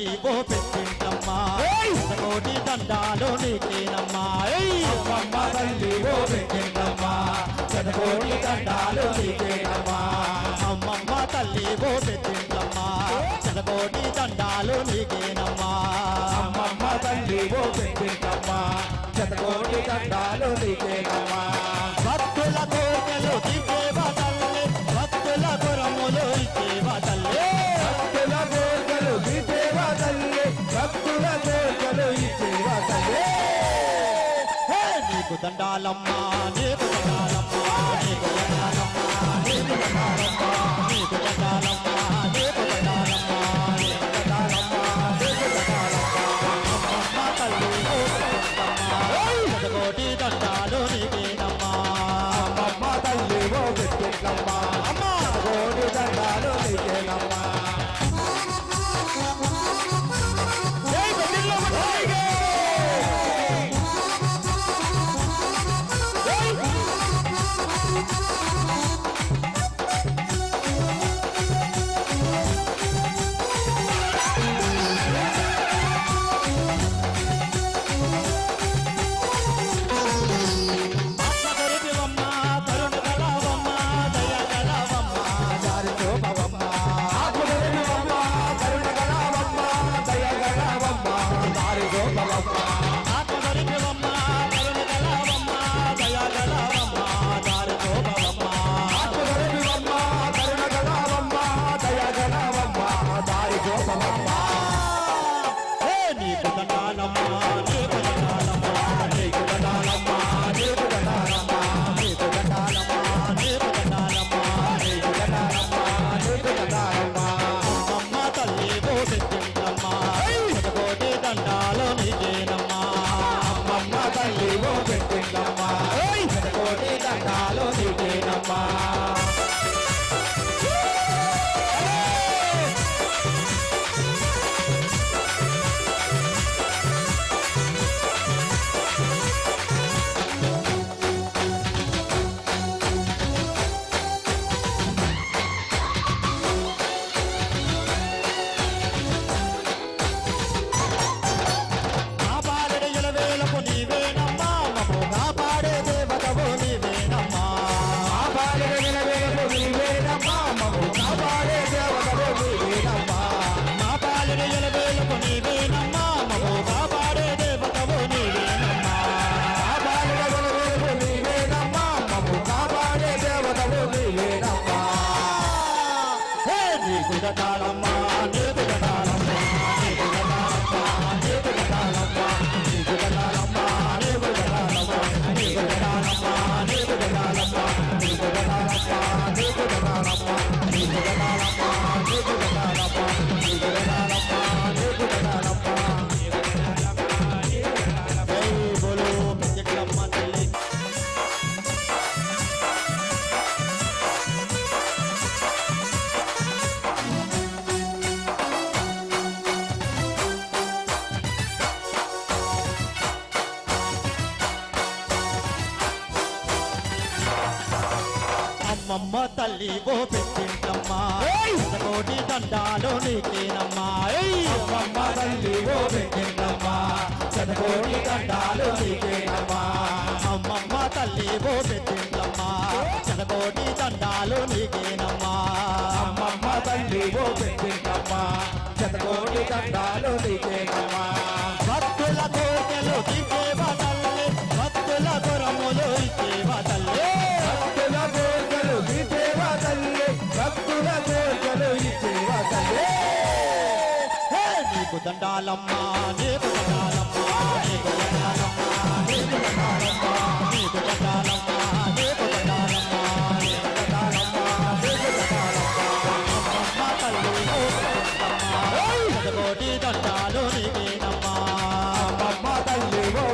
నీ బో పెట్టింటమ్మా కోటి దండాలో నీకేనమ్మా. అమ్మమ్మ తల్లి బో చదకోటి దండాలు నీకేనమ్మా. అమ్మమ్మ తల్లి బో చదకోటి దండాలు నీకేనమ్మా. అమ్మమ్మ తల్లి బో చదకోటి దండాలు నీకేనమ్మా. దండాలమ్మా నీకు దండాలమ్మా నీకు దండాలమ్మా నీకు దండాలమ్మా. ఇగో పెట్టింటమ్మా. కోటి దండాలు నీకేనమ్మా. అమ్మమ్మ తల్లి ఓ పెట్టింటమ్మా. చదకోటి దండాలు నీకేనమ్మా. అమ్మమ్మ తల్లి ఓ పెట్టింటమ్మా. చదకోటి దండాలు నీకే నీకు దండాలమ్మా నీకు దండాలమ్మా నీకు దండాలమ్మా నీకు దండాలమ్మా నీకు దండాలమ్మా నీకు దండాలమ్మా నీకు దండాలమ్మా నీకు దండాలమ్మా తల్లి పదకోటి దండాలు నీకేనమ్మా అమ్మమ్మ తల్లి ఓ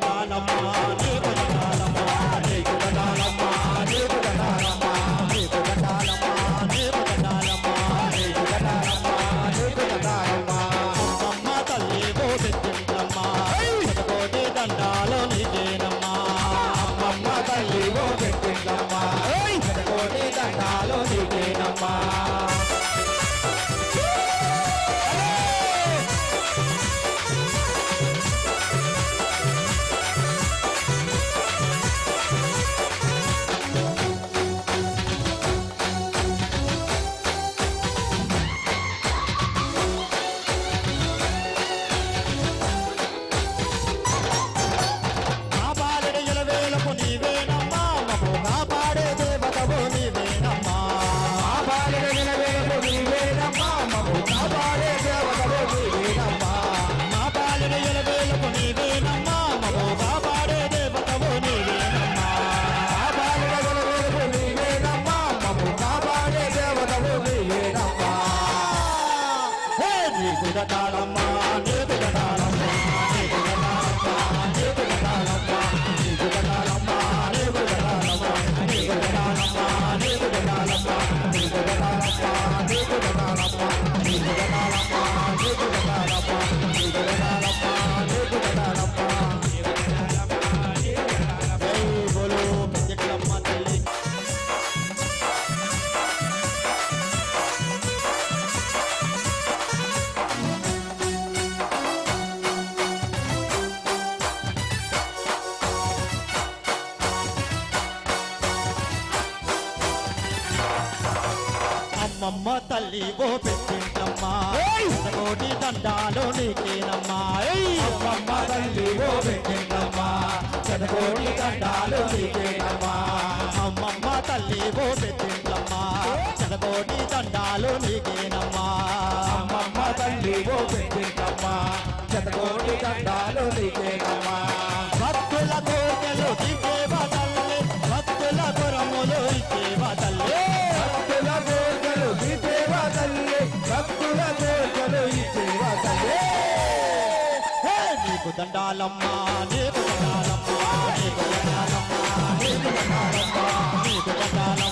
జ్ఞానమా నీ జ్ఞానమా. అమ్మ తల్లి ఓ పెట్టింటమ్మా కోటి దండాలు నీకేనమ్మా. అమ్మమ్మ తల్లి ఓ పెట్టింటమ్మా దండాలు నీకేనమ్మా. అమ్మమ్మ తల్లి ఓ పెట్టింట నీకు దండాలమ్మా నీకు దండాలమ్మా నీకు దండాలమ్మా నీకు దండాలమ్మా నీకు దండాలమ్మా.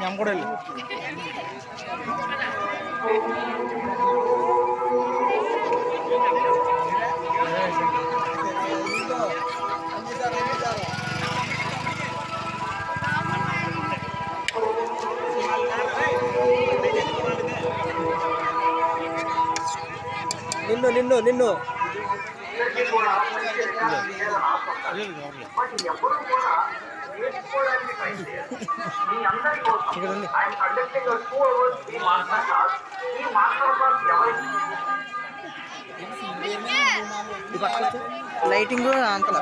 ഞാൻ കൂടെ അല്ലേ Thank you. నిన్ను నిన్ను. లైటింగ్ అంతలా.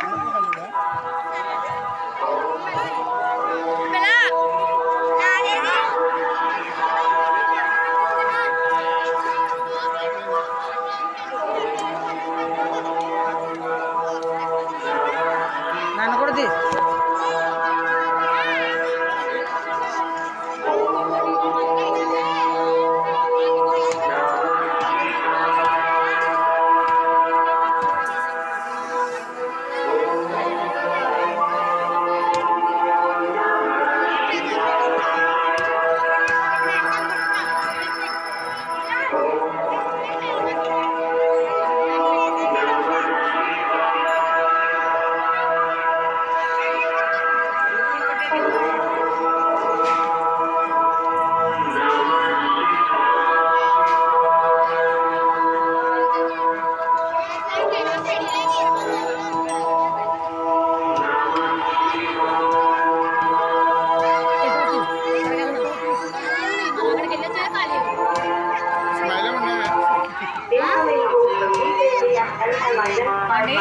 ¿Vale?